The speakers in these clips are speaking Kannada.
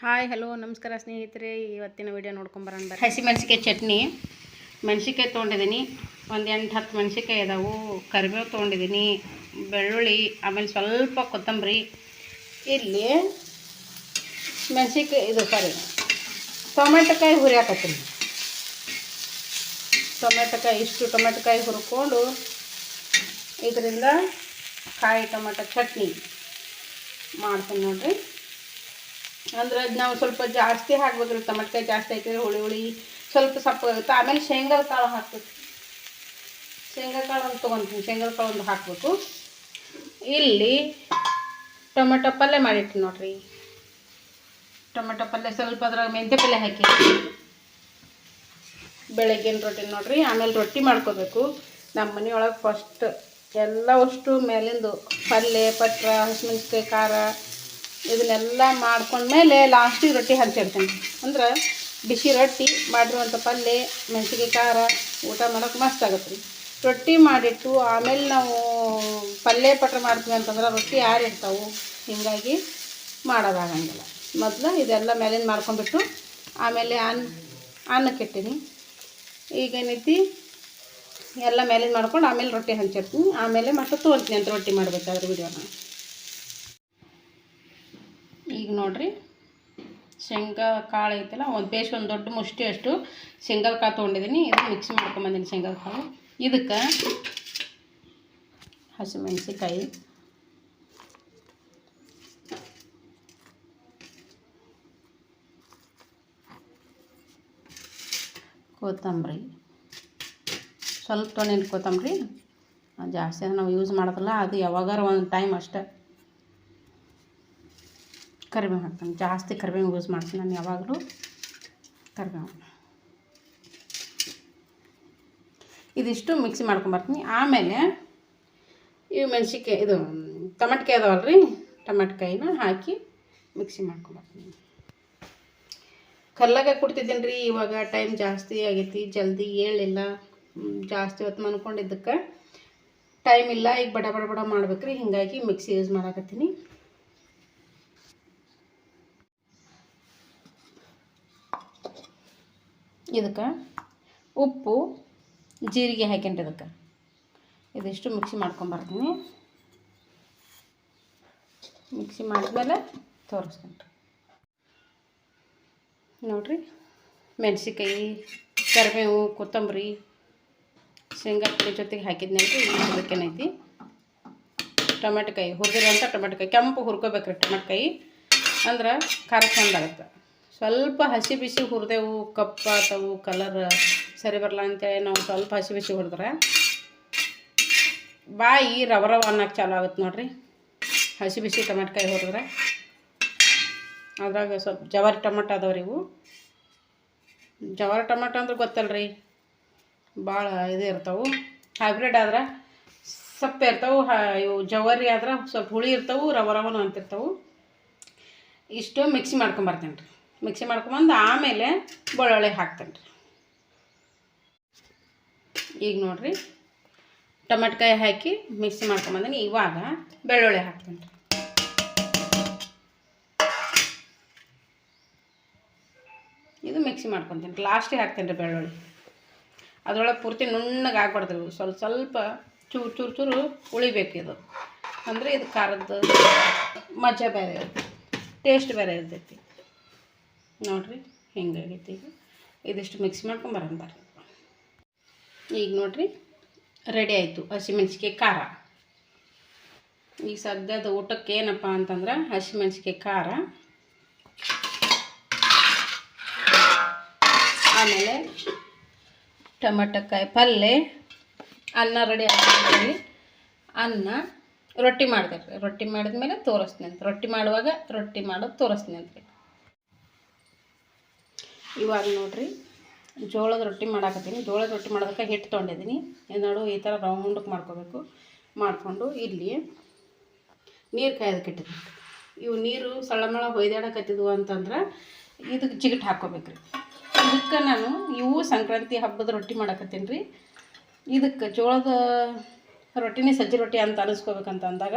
ಹಾಯ್, ಹಲೋ, ನಮಸ್ಕಾರ ಸ್ನೇಹಿತರೆ. ಇವತ್ತಿನ ವಿಡಿಯೋ ನೋಡ್ಕೊಂಬರೋಣ ಹಸಿ ಮೆಣಸಿಕಾಯಿ ಚಟ್ನಿ. ಮೆಣಸಿಕಾಯಿ ತೊಗೊಂಡಿದ್ದೀನಿ. ಒಂದು ಎಂಟು, ಹತ್ತು ಮೆಣಸಿಕಾಯಿ ಇದಾವೆ ಕರಿಬೇವು ತೊಗೊಂಡಿದ್ದೀನಿ. ಬೆಳ್ಳುಳ್ಳಿ, ಆಮೇಲೆ ಸ್ವಲ್ಪ ಕೊತ್ತಂಬರಿ. ಇಲ್ಲಿ ಮೆಣಸಿಕಾಯಿ ಇದು ಸಾರಿ ಟೊಮೆಟೊಕಾಯಿ ಹುರಿಯಾಕತ್ತೀನಿ ಟೊಮೆಟೊಕಾಯಿ, ಇಷ್ಟು ಟೊಮೆಟೊಕಾಯಿ ಹುರ್ಕೊಂಡು ಇದರಿಂದ ಕಾಯಿ ಟೊಮೆಟೊ ಚಟ್ನಿ ಮಾಡ್ತೀನಿ ನೋಡ್ರಿ. ಅಂದ್ರೆ ಅದ್ ನಾವು ಸ್ವಲ್ಪ ಜಾಸ್ತಿ ಹಾಕ್ಬೇಕ್ರಿ ಟಮಟ್ಕಾಯಿ ಜಾಸ್ತಿ ಹಾಕಿದ್ರೆ ಹುಳಿ ಹುಳಿ ಸ್ವಲ್ಪ ಸಪ್ಪಾಗುತ್ತೆ ಆಮೇಲೆ ಶೇಂಗಾ ಕಾಳು ಹಾಕ್ಬೇಕು. ಶೇಂಗಾ ಕಾಳು ಒಂದು ತೊಗೊಂತೀನಿ. ಶೇಂಗಾ ಕಾಳು ಒಂದು ಹಾಕಬೇಕು. ಇಲ್ಲಿ ಟೊಮೆಟೊ ಪಲ್ಯ ಮಾಡಿಟ್ಟು ನೋಡ್ರಿ. ಟೊಮೆಟೊ ಪಲ್ಯ ಸ್ವಲ್ಪ ಅದ್ರಾಗ ಮೆಂತ್ಯ ಪಲ್ಯ ಹಾಕಿ. ಬೆಳಗ್ಗಿನ ರೊಟ್ಟಿ ನೋಡ್ರಿ. ಆಮೇಲೆ ರೊಟ್ಟಿ ಮಾಡ್ಕೋಬೇಕು. ನಮ್ಮ ಮನೆಯೊಳಗೆ ಫಸ್ಟ್ ಎಲ್ಲ ಅಷ್ಟು ಮೇಲಿಂದು ಪಲ್ಯ, ಪಟ್ರ ಹಸಿಮೆಣ್ಸಿಕಾಯಿ ಖಾರ ಇದನ್ನೆಲ್ಲ ಮಾಡ್ಕೊಂಡ್ಮೇಲೆ ಲಾಸ್ಟಿಗೆ ರೊಟ್ಟಿ ಹಂಚಿಡ್ತೀನಿ ಅಂದ್ರೆ ಬಿಸಿ ರೊಟ್ಟಿ ಮಾಡಿರುವಂಥ ಪಲ್ಯ ಮೆಣಸಿಗೆ ಖಾರ, ಊಟ ಮಾಡೋಕೆ ಮಸ್ತ್ ಆಗುತ್ತೆ ರೀ. ರೊಟ್ಟಿ ಮಾಡಿಟ್ಟು ಆಮೇಲೆ ನಾವು ಪಲ್ಯ ಪಟ್ರ ಮಾಡ್ತೀವಿ ಅಂತಂದ್ರೆ ರೊಟ್ಟಿ ಯಾರು ಇರ್ತಾವೆ ಹೀಗಾಗಿ ಮಾಡೋದಾಗಂಗಿಲ್ಲ. ಮೊದಲು ಇದೆಲ್ಲ ಮೇಲಿಂದ ಮಾಡ್ಕೊಂಡ್ಬಿಟ್ಟು ಆಮೇಲೆ ಅನ್ನ ಅನ್ನಕ್ಕೆ ಇಟ್ಟಿನಿ. ಈಗೇನೈತಿ? ಎಲ್ಲ ಮೇಲಿಂದ ಮಾಡ್ಕೊಂಡು ಆಮೇಲೆ ರೊಟ್ಟಿ ಹಂಚಿರ್ತೀನಿ ಆಮೇಲೆ ಮತ್ತೆ ತೊಗೊಳ್ತೀನಿ ಅಂತ ರೊಟ್ಟಿ ಮಾಡಬೇಕಾದ್ರೆ ವಿಡಿಯೋನ. ಈಗ ನೋಡಿರಿ, ಶೇಂಗಾ ಕಾಳು ಐತಲ್ಲ, ಒಂದು ಬೇಸ್ ಒಂದು ದೊಡ್ಡ ಮುಷ್ಟಿ ಅಷ್ಟು ಶೇಂಗಾದ ಕಾಳು ತೊಗೊಂಡಿದ್ದೀನಿ ಇದು ಮಿಕ್ಸ್ ಮಾಡ್ಕೊಂಬಂದಿನಿ ಶೇಂಗಾದ ಕಾಳು. ಇದಕ್ಕೆ ಹಸಿಮೆಣಸಿಕಾಯಿ ಕೊತ್ತಂಬರಿ. ಸ್ವಲ್ಪ ತೊಗೊಂಡಿನಿ ಕೊತ್ತಂಬರಿ. ಜಾಸ್ತಿ ನಾವು ಯೂಸ್ ಮಾಡೋದಲ್ಲ, ಅದು ಯಾವಾಗಾರ ಒಂದು ಟೈಮ್ ಅಷ್ಟೇ. ಕರಿಬೇವು ಹಾಕ್ತೀನಿ. ಜಾಸ್ತಿ ಕರಿಬೇವು ಯೂಸ್ ಮಾಡ್ತೀನಿ ನಾನು ಯಾವಾಗಲೂ. ಕರಿಬೇವು. ಇದಿಷ್ಟು ಮಿಕ್ಸಿ ಮಾಡ್ಕೊಂಬರ್ತೀನಿ ಆಮೇಲೆ ಇವು ಮೆಣ್ಸಿಕಾಯಿ ಇದು ಟಮಟ್ಕಾಯಿ ರೀ ಟಮಟ್ಕಾಯಿನ ಹಾಕಿ ಮಿಕ್ಸಿ ಮಾಡ್ಕೊಂಬರ್ತೀನಿ ಕಲ್ಲಾಗ ಕುಡ್ತಿದ್ದೀನಿ ರೀ ಇವಾಗ ಟೈಮ್ ಜಾಸ್ತಿ ಆಗೈತಿ ಜಲ್ದಿ ಏಳಿಲ್ಲ. ಹ್ಮ್, ಜಾಸ್ತಿ ಹೊತ್ತು ಅಂದ್ಕೊಂಡಿದ್ದಕ್ಕೆ ಟೈಮ್ ಇಲ್ಲ. ಈಗ ಬಡ ಬಡ ಬಡ ಮಾಡ್ಬೇಕು ರೀ ಹಿಂಗಾಗಿ ಮಿಕ್ಸಿ ಯೂಸ್ ಮಾಡಾಕತ್ತೀನಿ. ಇದಕ್ಕೆ ಉಪ್ಪು, ಜೀರಿಗೆ ಹಾಕ್ಯಂಡು ಇದಕ್ಕೆ. ಇದಿಷ್ಟು ಮಿಕ್ಸಿ ಮಾಡ್ಕೊಂಬರ್ತೀನಿ. ಮಿಕ್ಸಿ ಮಾಡಿದ್ಮೇಲೆ ತೋರಿಸ್ತೀನಿ ನೋಡಿರಿ ಮೆಣಸಿಕಾಯಿ ಕರಿಬೇವು, ಕೊತ್ತಂಬರಿ, ಶೇಂಗಾ ಪುಡಿ ಜೊತೆಗೆ ಹಾಕಿದ್ನಂದ್ರೆ ಇದಕ್ಕೇನೈತಿ ಟೊಮೆಟೊಕಾಯಿ ಹುರಿದಿರೋಂಥ ಟೊಮೆಟೊಕಾಯಿ ಕೆಂಪು ಹುರ್ಕೋಬೇಕ್ರಿ ಟೊಮೆಟೊಕಾಯಿ ಅಂದ್ರೆ ಖಾರ ಚಂದ ಆಗುತ್ತೆ. ಸ್ವಲ್ಪ ಹಸಿ ಬಿಸಿ ಹುರಿದೆವು ಕಪ್ಪಾತವು ಕಲರ್ ಸರಿ ಬರಲ್ಲ ಅಂತೇಳಿ ನಾವು ಸ್ವಲ್ಪ ಹಸಿ ಬಿಸಿ ಹುರಿದ್ರೆ. ಬಾಯಿ ರವ ರವ ಅನ್ನಕ್ಕೆ ಚಾಲು ಆಗುತ್ತೆ ನೋಡ್ರಿ. ಹಸಿ ಬಿಸಿ ಟೊಮೆಟೊಕಾಯಿ ಹುರಿದ್ರೆ. ಅದ್ರಾಗ ಸ್ವಲ್ಪ ಜವಾರಿ ಟೊಮೆಟೊ ರೀ ಇವು. ಜವಾರಿ ಟೊಮೆಟೊ ಅಂದ್ರೆ ಗೊತ್ತಲ್ರಿ, ಭಾಳ ಇದು ಇರ್ತಾವೆ. ಹೈಬ್ರಿಡ್ ಆದ್ರೆ ಸಪ್ಪೆ ಇರ್ತಾವೆ, ಹ, ಇವು ಜವಾರಿ ಆದ್ರೆ ಸ್ವಲ್ಪ ಹುಳಿ ಇರ್ತಾವೆ, ರವ ರವನು ಅಂತಿರ್ತಾವೆ. ಇಷ್ಟು ಮಿಕ್ಸಿ ಮಾಡ್ಕೊಂಬರ್ತೀನಿ ರೀ. ಮಿಕ್ಸಿ ಮಾಡ್ಕೊಂಬಂದು ಆಮೇಲೆ ಬೆಳ್ಳುಳ್ಳಿ ಹಾಕ್ತೇನೆ ರೀ. ಈಗ ನೋಡಿರಿ ಟೊಮೆಟೊಕಾಯಿ ಹಾಕಿ ಮಿಕ್ಸಿ ಮಾಡ್ಕೊಂಬಂದಿನಿ, ಇವಾಗ ಬೆಳ್ಳುಳ್ಳಿ ಹಾಕ್ತೇನೆ ರೀ. ಇದು ಮಿಕ್ಸಿ ಮಾಡ್ಕೊತೀನಿ ಲಾಸ್ಟಿಗೆ ಹಾಕ್ತೇನೆ ರೀ ಬೆಳ್ಳುಳ್ಳಿ. ಅದರೊಳಗೆ ಪೂರ್ತಿ ನುಣ್ಣಗೆ ಆಗ್ಬಾರ್ದು. ಸ್ವಲ್ಪ ಸ್ವಲ್ಪ ಚೂರು ಚೂರು ಚೂರು ಉಳಿಬೇಕು ಇದು. ಅಂದರೆ ಇದು ಖಾರದ ಮಜಾ ಬೇರೆ ಟೇಸ್ಟ್ ಬೇರೆ ಇರ್ತೈತಿ. ನೋಡಿರಿ ಹೆಂಗಾಗೈತೆ ಈಗ. ಇದಿಷ್ಟು ಮಿಕ್ಸ್ ಮಾಡ್ಕೊಂಬರೋಣ ಬರ್ರಿ. ಈಗ ನೋಡಿರಿ ರೆಡಿ ಆಯಿತು ಹಸಿಮೆಣ್ಸಿಕಾಯಿ ಖಾರ. ಈಗ ಸದ್ಯದ ಊಟಕ್ಕೆ ಏನಪ್ಪ ಅಂತಂದ್ರೆ ಹಸಿಮೆಣ್ಸಿಕಾಯಿ ಖಾರ. ಆಮೇಲೆ ಟೊಮೆಟೊಕಾಯಿ ಪಲ್ಯ ಅನ್ನ ರೆಡಿ ಆಗಿ ಅನ್ನ ರೊಟ್ಟಿ ಮಾಡಿದೆ ರೀ ರೊಟ್ಟಿ ಮಾಡಿದ್ಮೇಲೆ ತೋರಿಸ್ತೀನಿ ಅಂತ. ರೊಟ್ಟಿ ಮಾಡುವಾಗ ರೊಟ್ಟಿ ಮಾಡೋದು ತೋರಿಸ್ತೀನಿ ಅಂತ. ಇವಾಗ ನೋಡಿರಿ, ಜೋಳದ ರೊಟ್ಟಿ ಮಾಡಾಕತ್ತೀನಿ. ಜೋಳದ ರೊಟ್ಟಿ ಮಾಡೋದಕ್ಕೆ ಹಿಟ್ಟು ತೊಗೊಂಡಿದ್ದೀನಿ. ನೋಡು, ಈ ಥರ ರೌಂಡಕ್ಕೆ ಮಾಡ್ಕೋಬೇಕು. ಮಾಡಿಕೊಂಡು ಇಲ್ಲಿ ನೀರು ಕಾಯೋದಕ್ಕೆ ಇಟ್ಟಿದ್ದೀನಿ. ಇವು ನೀರು ಸಳ್ಳಮಳ ಹೊಯ್ದಾಡಕತ್ತಿದ್ವು ಅಂತಂದ್ರೆ ಇದಕ್ಕೆ ಜಿಗಿಟ್ ಹಾಕ್ಕೋಬೇಕು ರೀ ಇದಕ್ಕೆ ನಾನು ಇವು ಸಂಕ್ರಾಂತಿ ಹಬ್ಬದ ರೊಟ್ಟಿ ಮಾಡಕತ್ತೀನಿ ರೀ. ಇದಕ್ಕೆ ಜೋಳದ ರೊಟ್ಟಿನೇ ಸಜ್ಜಿ ರೊಟ್ಟಿ ಅಂತ ಅನಿಸ್ಕೋಬೇಕಂತ ಅಂದಾಗ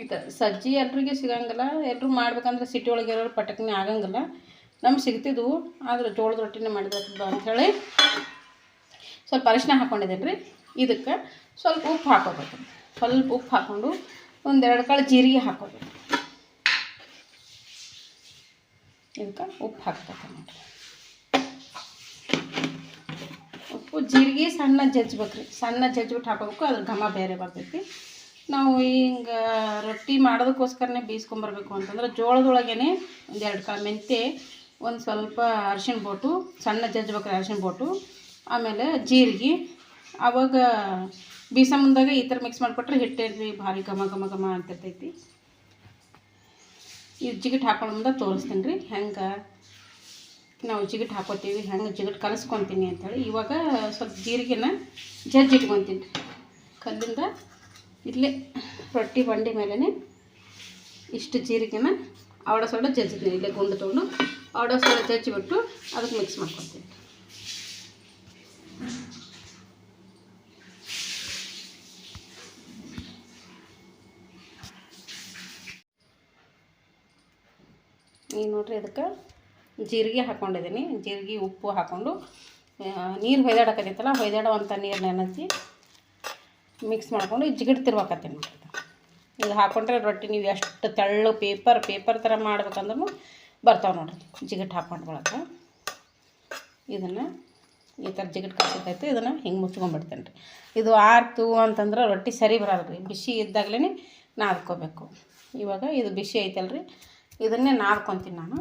ಈ ಥರ ಸಜ್ಜಿ ಎಲ್ರಿಗೂ ಸಿಗಂಗಿಲ್ಲ. ಎಲ್ಲರೂ ಮಾಡ್ಬೇಕಂದ್ರೆ ಸಿಟಿ ಒಳಗೆ ಇರೋರು ಪಟಕ್ನೆ ಆಗಂಗಿಲ್ಲ. ನಮ್ಗೆ ಸಿಗ್ತಿದ್ವು, ಆದರೆ ಜೋಳದ ರೊಟ್ಟಿನೇ ಮಾಡಿದ್ರೆ ಅಂಥೇಳಿ ಸ್ವಲ್ಪ ಅರಿಶಿನ ಹಾಕ್ಕೊಂಡಿದ್ದೀನಿ ರೀ ಇದಕ್ಕೆ ಸ್ವಲ್ಪ ಉಪ್ಪು ಹಾಕೋಬೇಕು. ಸ್ವಲ್ಪ ಉಪ್ಪು ಹಾಕ್ಕೊಂಡು ಒಂದೆರಡು ಕಾಳು ಜೀರಿಗೆ ಹಾಕೋಬೇಕು. ಇದಕ್ಕೆ ಉಪ್ಪು ಹಾಕ್ಬೇಕು ನೋಡಿರಿ ಉಪ್ಪು ಜೀರಿಗೆ ಸಣ್ಣ ಜಜ್ಬೇಕು ರೀ ಸಣ್ಣ ಜಜ್ಬಿಟ್ಟು ಹಾಕೋಬೇಕು, ಅದ್ರ ಘಮ ಬೇರೆ ಬರ್ತೈತಿ. ನಾವು ಹಿಂಗೆ ರೊಟ್ಟಿ ಮಾಡೋದಕ್ಕೋಸ್ಕರನೇ ಬೇಯಿಸ್ಕೊಂಬರ್ಬೇಕು ಅಂತಂದ್ರೆ ಜೋಳದೊಳಗೇ ಒಂದೆರಡು ಕಾಳು ಮೆಂತ್ಯ ಒಂದು ಸ್ವಲ್ಪ ಅರಿಶಿಣ ಬೋಟು ಸಣ್ಣ ಜಜ್ಬೇಕ್ರೆ ಅರ್ಶಿನ ಬೋಟು ಆಮೇಲೆ ಜೀರಿಗೆ. ಆವಾಗ ಬೀಸ ಮುಂದಾಗ ಈ ಥರ ಮಿಕ್ಸ್ ಮಾಡಿಕೊಟ್ರೆ ಹಿಟ್ಟೇರಿ ಭಾರಿ ಘಮ ಘಮ ಘಮ ಅಂತಿರ್ತೈತಿ. ಇದು ಜಿಗಿಟ್ ಹಾಕೊಂಡು ಮುಂದೆ ತೋರಿಸ್ತೀನಿ ರೀ. ಹೆಂಗೆ ನಾವು ಜಿಗಿಟ್ ಹಾಕೋತೀವಿ, ಹೆಂಗೆ ಜಿಗಿಟ್ ಕಲಸ್ಕೊತೀನಿ ಅಂಥೇಳಿ ಇವಾಗ ಸ್ವಲ್ಪ ಜೀರಿಗೆನ ಜಜ್ಜಿ ಇಟ್ಕೊತೀನಿ ಕಲ್ಲಿಂದ ಇಲ್ಲೇ ರೊಟ್ಟಿ ಬಂಡಿ ಮೇಲೇ ಇಷ್ಟು ಜೀರಿಗೆನ ಅವಡ ಸೊಡ ಜಜ್ಜಿದ್ದೀನಿ ಇಲ್ಲೇ ಗುಂಡು ತೊಗೊಂಡು. ಅವಡ ಸೋಡ ಚಚ್ಚಿಬಿಟ್ಟು ಅದಕ್ಕೆ ಮಿಕ್ಸ್ ಮಾಡ್ಕೊತೀನಿ ಈಗ ನೋಡ್ರಿ ಅದಕ್ಕೆ ಜೀರಿಗೆ ಹಾಕ್ಕೊಂಡಿದ್ದೀನಿ ಜೀರಿಗೆ, ಉಪ್ಪು ಹಾಕ್ಕೊಂಡು ನೀರು ಹೊಯ್ದಾಡಕತ್ತೈತಲ್ಲ ಹೊಯ್ದಾಡುವಂಥ ನೀರು ನೆನೆಸಿ ಮಿಕ್ಸ್ ಮಾಡ್ಕೊಂಡು ಜಿಗಿಡ್ತಿರ್ಬೇಕತ್ತೀನಿ ನೋಡ್ರಿ. ಇದು ಹಾಕ್ಕೊಂಡ್ರೆ ರೊಟ್ಟಿ ನೀವು ಎಷ್ಟು ತೆಳ್ಳು ಪೇಪರ್ ಪೇಪರ್ ಥರ ಮಾಡ್ಬೇಕಂದ್ರೂ ಬರ್ತಾವೆ ನೋಡಿರಿ, ಜಿಗಟ್ ಹಾಕೊಂಡು ಇದನ್ನು ಈ ಥರ ಜಿಗಟ್ ಕಳ್ಸಿದ್ದೈತೆ ಇದನ್ನು ಹಿಂಗೆ ಮುಚ್ಕೊಂಡ್ಬಿಡ್ತೇನೆ ರೀ ಇದು ಆರ್ತು ಅಂತಂದ್ರೆ ರೊಟ್ಟಿ ಸರಿ ಬರಲ್ಲ ರೀ ಬಿಸಿ ಇದ್ದಾಗಲೇ ನಾದ್ಕೋಬೇಕು. ಇವಾಗ ಇದು ಬಿಸಿ ಐತಲ್ಲ ರೀ ಇದನ್ನೇ ನಾದ್ಕೊತೀನಿ ನಾನು.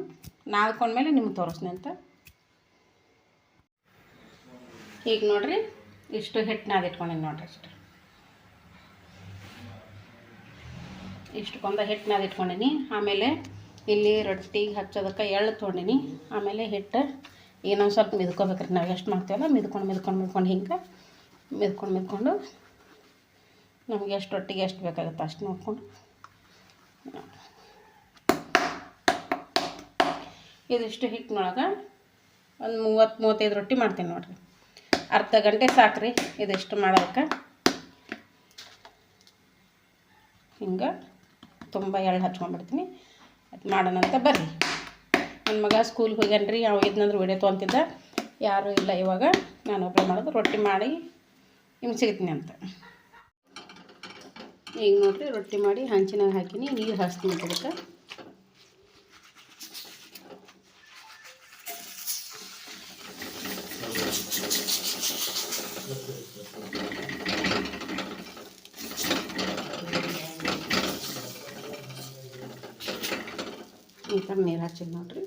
ನಾದ್ಕೊಂಡ್ಮೇಲೆ ನಿಮ್ಗೆ ತೋರಿಸ್ತೀನಿ ಅಂತ. ಈಗ ನೋಡಿರಿ, ಇಷ್ಟು ಹಿಟ್ಟು ನಾದಿಟ್ಕೊಂಡಿನಿ ನೋಡಿರಿ ಇಷ್ಟು ಇಷ್ಟು ಕೊಂದ ಹಿಟ್ಟು ನಾದಿಟ್ಕೊಂಡಿನಿ, ಆಮೇಲೆ ಇಲ್ಲಿ ರೊಟ್ಟಿಗೆ ಹಚ್ಚೋದಕ್ಕೆ ಎಳ್ಳು ತೊಗೊಂಡಿನಿ. ಆಮೇಲೆ ಹಿಟ್ಟು ಏನೋ ಸ್ವಲ್ಪ ಮಿದ್ಕೋಬೇಕ್ರಿ. ನಾವು ಎಷ್ಟು ಮಾಡ್ತೀವಲ್ಲ, ಮಿದ್ಕೊಂಡು ಮಿದ್ಕೊಂಡು ಮಿದ್ಕೊಂಡು ಹಿಂಗೆ ಮಿದ್ಕೊಂಡು ಮಿದ್ಕೊಂಡು ನಮ್ಗೆ ಎಷ್ಟು ರೊಟ್ಟಿಗೆ ಎಷ್ಟು ಬೇಕಾಗುತ್ತೆ ಅಷ್ಟು ನೋಡಿಕೊಂಡು. ಇದಿಷ್ಟು ಹಿಟ್ಟಿನೊಳಗೆ ಒಂದು ಮೂವತ್ತು, ಮೂವತ್ತೈದು ರೊಟ್ಟಿ ಮಾಡ್ತೀನಿ ನೋಡಿರಿ. ಅರ್ಧ ಗಂಟೆ ಸಾಕ್ರಿ ಇದಿಷ್ಟು ಮಾಡೋದಕ್ಕೆ. ಹಿಂಗೆ ತುಂಬ ಎಳ್ಳು ಹಚ್ಕೊಂಡ್ಬಿಡ್ತೀನಿ. ಅದು ಮಾಡೋಣಂತ ಬರ್ರಿ. ನನ್ನ ಮಗ ಸ್ಕೂಲ್ಗೆ ಹೋಗ್ಯಾನ್ರಿ, ಅವ ಇದ್ನಂದ್ರೆ ವಿಡಿಯೋ ತೊಗೊಂತಿದ್ದ. ಯಾರೂ ಇಲ್ಲ ಇವಾಗ, ನಾನು ಒಬ್ಬರು ಮಾಡೋದು, ರೊಟ್ಟಿ ಮಾಡಿ ನಿಮ್ಗೆ ಸಿಗ್ತೀನಿ ಅಂತ. ಈಗ ನೋಡಿರಿ, ರೊಟ್ಟಿ ಮಾಡಿ ಹಂಚಿನಾಗ ಹಾಕಿನಿ, ನೀರು ಹಾಸ್ತೀನಿ ಅದಕ್ಕೆ ಈ ಥರ ನೀರು ಹಚ್ಚಿದ್ ನೋಡ್ರಿ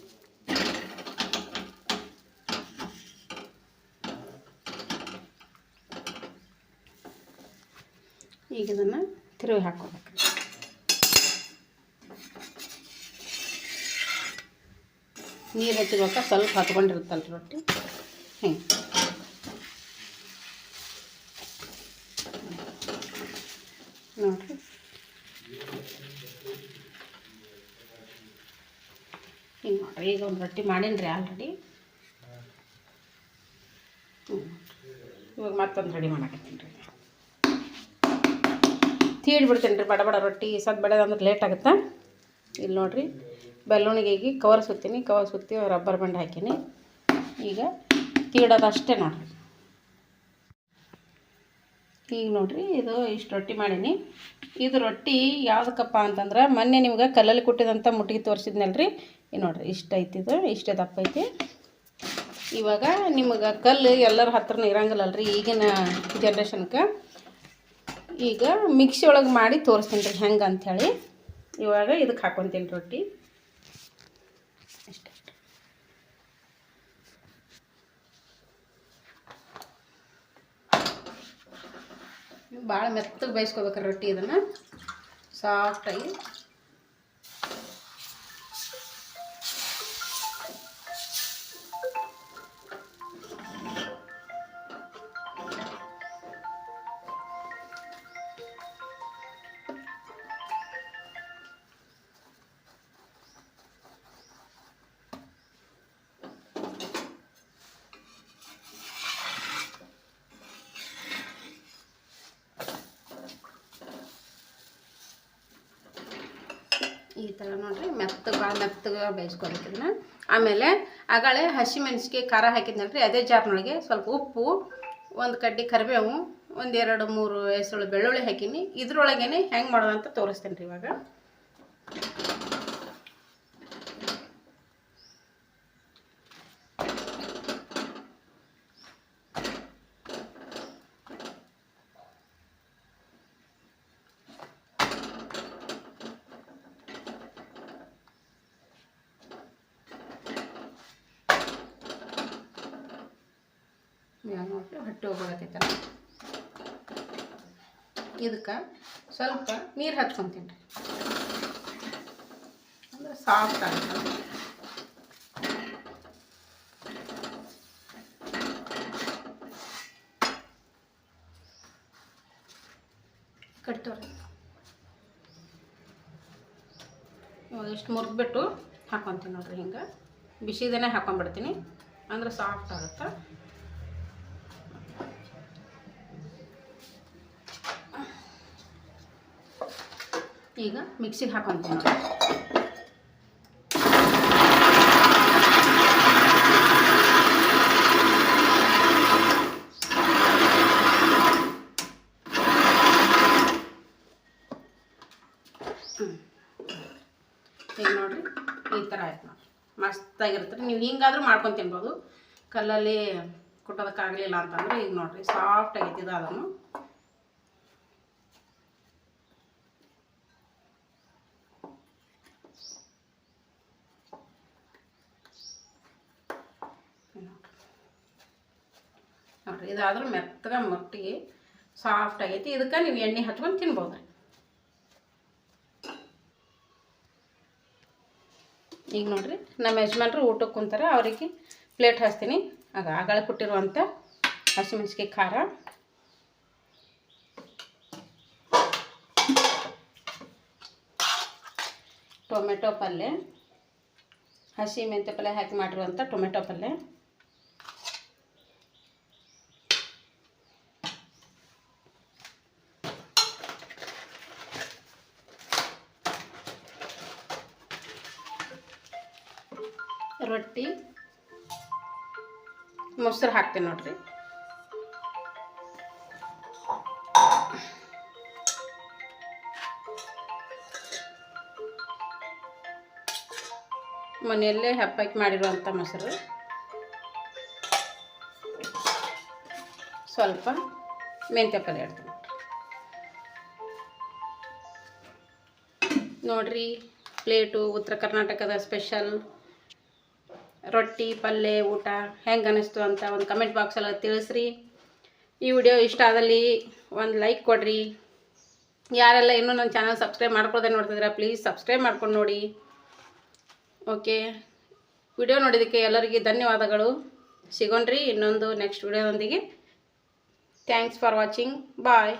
ಈಗ ಇದನ್ನು ತಿರುವಿ ಹಾಕೋಬೇಕು ನೀರು ಹಚ್ಚಿಬೇಕಾ ಸ್ವಲ್ಪ ಹತ್ಕೊಂಡಿರುತ್ತಲ್ಲ ರೊಟ್ಟಿ ಹಿಂಗೆ ನೋಡಿರಿ ಹಿಂಗೆ ನೋಡ್ರಿ ಈಗ ಒಂದು ರೊಟ್ಟಿ ಮಾಡೀನಿ ಆಲ್ರೆಡಿ ಇವಾಗ ಮತ್ತೊಂದು ರೆಡಿ ಮಾಡಾಕತ್ತೀನಿ ರೀ. ತೀಡ್ ಬಿಡ್ತೀನಿ ರೀ ಬಡ ಬಡ ರೊಟ್ಟಿ, ಸದ್ ಬಡದಂದ್ರೆ ಲೇಟ್ ಆಗುತ್ತೆ? ಇಲ್ಲಿ ನೋಡಿರಿ ಬೆಲ್ಲುಣಿಗೆಗೆ ಕವರ್ ಸುತ್ತೀನಿ ಕವರ್ ಸುತ್ತಿ ರಬ್ಬರ್ ಬಂಡ್ ಹಾಕೀನಿ. ಈಗ ತೀಡೋದು ಅಷ್ಟೇ ನೋಡಿರಿ. ಈಗ ನೋಡಿರಿ, ಇದು ಇಷ್ಟು ರೊಟ್ಟಿ ಮಾಡೀನಿ. ಇದು ರೊಟ್ಟಿ ಯಾವುದಕ್ಕಪ್ಪ ಅಂತಂದ್ರೆ ಮೊನ್ನೆ ನಿಮ್ಗೆ ಕಲ್ಲಲ್ಲಿ ಕೊಟ್ಟಿದಂಥ ಮುಟ್ಟಿಗೆ ತೋರಿಸಿದ್ನಲ್ರಿ. ನೋಡ್ರಿ, ಇಷ್ಟು ಐತಿ ಇದು, ಇಷ್ಟೇ ದಪ್ಪ ಐತಿ. ಇವಾಗ ನಿಮಗೆ ಕಲ್ಲು ಎಲ್ಲರ ಹತ್ರನೂ ಇರಂಗಿಲ್ಲಲ್ರಿ ಈಗಿನ ಜನ್ರೇಷನ್ಗೆ ಈಗ ಮಿಕ್ಸಿ ಒಳಗೆ ಮಾಡಿ ತೋರಿಸ್ತೀನಿ ರೀ, ಹೆಂಗೆ ಅಂಥೇಳಿ ಇವಾಗ ಇದಕ್ಕೆ ಹಾಕೊತೀನಿ ರೊಟ್ಟಿ. ಇಷ್ಟ ಭಾಳ ಮೆತ್ತಗೆ ಬೇಯಿಸ್ಕೋಬೇಕ್ರಿ ರೊಟ್ಟಿ ಇದನ್ನು. ಸಾಫ್ಟಾಗಿ ಥರ ನೋಡಿರಿ, ಮೆತ್ತಗೆ ಭಾಳ ಮೆತ್ತಗೆ ಬೇಯಿಸ್ಕೊಬೇಕು ಆಮೇಲೆ ಆಗಾಳೆ ಹಸಿಮೆಣಸಿಗೆ ಖಾರ ಹಾಕಿದ್ನಲ್ರಿ, ಅದೇ ಜಾರ್ನೊಳಗೆ ಸ್ವಲ್ಪ ಉಪ್ಪು, ಒಂದು ಕಡ್ಡಿ ಕರಿಬೇವು ಒಂದೆರಡು ಮೂರು ಹೆಸರು ಬೆಳ್ಳುಳ್ಳಿ ಹಾಕೀನಿ. ಇದ್ರೊಳಗೇನೆ ಹೆಂಗೆ ಮಾಡೋದಂತ ತೋರಿಸ್ತೇನೆ ರೀ ಇವಾಗ. ಇವಾಗ ನೋಡ್ರಿ ಹೊಟ್ಟೆ ಹೋಗ್ಬೇಕೈತಲ್ಲ ಇದಕ್ಕೆ ಸ್ವಲ್ಪ ನೀರು ಹಚ್ಕೊತೀನಿ ರೀ ಅಂದ್ರೆ ಸಾಫ್ಟ್ ಆಗುತ್ತೆ ಕಟ್ತವ್ರಿ ಇಷ್ಟು ಮುರಿದ್ಬಿಟ್ಟು ಹಾಕೊತೀನಿ ನೋಡ್ರಿ ಹಿಂಗೆ. ಬಿಸಿದೇ ಹಾಕೊಂಡ್ಬಿಡ್ತೀನಿ ಅಂದ್ರೆ ಸಾಫ್ಟ್ ಆಗುತ್ತೆ? ಈಗ ಮಿಕ್ಸಿಗೆ ಹಾಕೊತೀನಿ ಈಗ ನೋಡ್ರಿ, ಈ ಥರ ಆಯ್ತು ನೋಡ್ರಿ. ಮಸ್ತಾಗಿರುತ್ತೆ ನೀವು ಹಿಂಗಾದ್ರೂ ಮಾಡ್ಕೊಂಡು ತಿನ್ಬೋದು. ಕಲ್ಲಲ್ಲಿ ಕುಟ್ಟೋದಕ್ಕಾಗಲಿಲ್ಲ ಅಂತಂದ್ರೆ ಈಗ ನೋಡ್ರಿ ಸಾಫ್ಟ್ ಆಗೈತಿ ಇದು ಅದನ್ನು. ನೋಡ್ರಿ, ಇದಾದ್ರೂ ಮೆತ್ತಗೆ ಮುಟ್ಟಿ ಸಾಫ್ಟ್ ಆಗೈತಿ. ಇದಕ್ಕೆ ನೀವು ಎಣ್ಣೆ ಹಚ್ಕೊಂಡು ತಿನ್ಬೋದು ಈಗ ನೋಡ್ರಿ, ನಮ್ಮ ಯಜಮಾನ್ರು ಊಟಕ್ಕೆ ಕುಂತಾರೆ, ಅವರಿಗೆ ಪ್ಲೇಟ್ ಹಚ್ತೀನಿ. ಆಗ ಆಗಳ ಕೊಟ್ಟಿರುವಂಥ ಹಸಿಮೆಣ್ಸಿಕಾಯಿ ಖಾರ. ಟೊಮೆಟೊ ಪಲ್ಯ ಹಸಿ ಮೆಂತ್ಯ ಪಲ್ಯ ಹಾಕಿ ಮಾಡಿರುವಂಥ ಟೊಮೆಟೊ ಪಲ್ಯ ಮೊಸರು ಹಾಕ್ತೀನಿ ನೋಡ್ರಿ. ಮನೆಯಲ್ಲೇ ಹಪ್ಪಕ್ಕೆ ಮಾಡಿರುವಂಥ ಮೊಸರು. ಸ್ವಲ್ಪ ಮೆಂತ್ಯ ಪಲ್ಯ ಇಡ್ತೀನಿ ನೋಡ್ರಿ, ಪ್ಲೇಟು ಉತ್ತರ ಕರ್ನಾಟಕದ ಸ್ಪೆಷಲ್ ರೊಟ್ಟಿ ಪಲ್ಯ ಊಟ ಹೆಂಗೆ ಅನ್ನಿಸ್ತು ಅಂತ ಒಂದು ಕಮೆಂಟ್ ಬಾಕ್ಸಲ್ಲಿ ತಿಳಿಸ್ರಿ. ಈ ವಿಡಿಯೋ ಇಷ್ಟ ಆದಲ್ಲಿ ಒಂದು ಲೈಕ್ ಕೊಡಿರಿ. ಯಾರೆಲ್ಲ ಇನ್ನೂ ನನ್ನ ಚಾನಲ್ ಸಬ್ಸ್ಕ್ರೈಬ್ ಮಾಡ್ಕೊಳ್ದೆ ನೋಡ್ತಿದ್ರೆ ಪ್ಲೀಸ್ ಸಬ್ಸ್ಕ್ರೈಬ್ ಮಾಡ್ಕೊಂಡು ನೋಡಿ. ಓಕೆ ವಿಡಿಯೋ ನೋಡಿದ್ದಕ್ಕೆ ಎಲ್ಲರಿಗೆ ಧನ್ಯವಾದಗಳು. ಸಿಗೋಣ್ರಿ ಇನ್ನೊಂದು ನೆಕ್ಸ್ಟ್ ವಿಡಿಯೋದೊಂದಿಗೆ ಥ್ಯಾಂಕ್ಸ್ ಫಾರ್ ವಾಚಿಂಗ್ ಬಾಯ್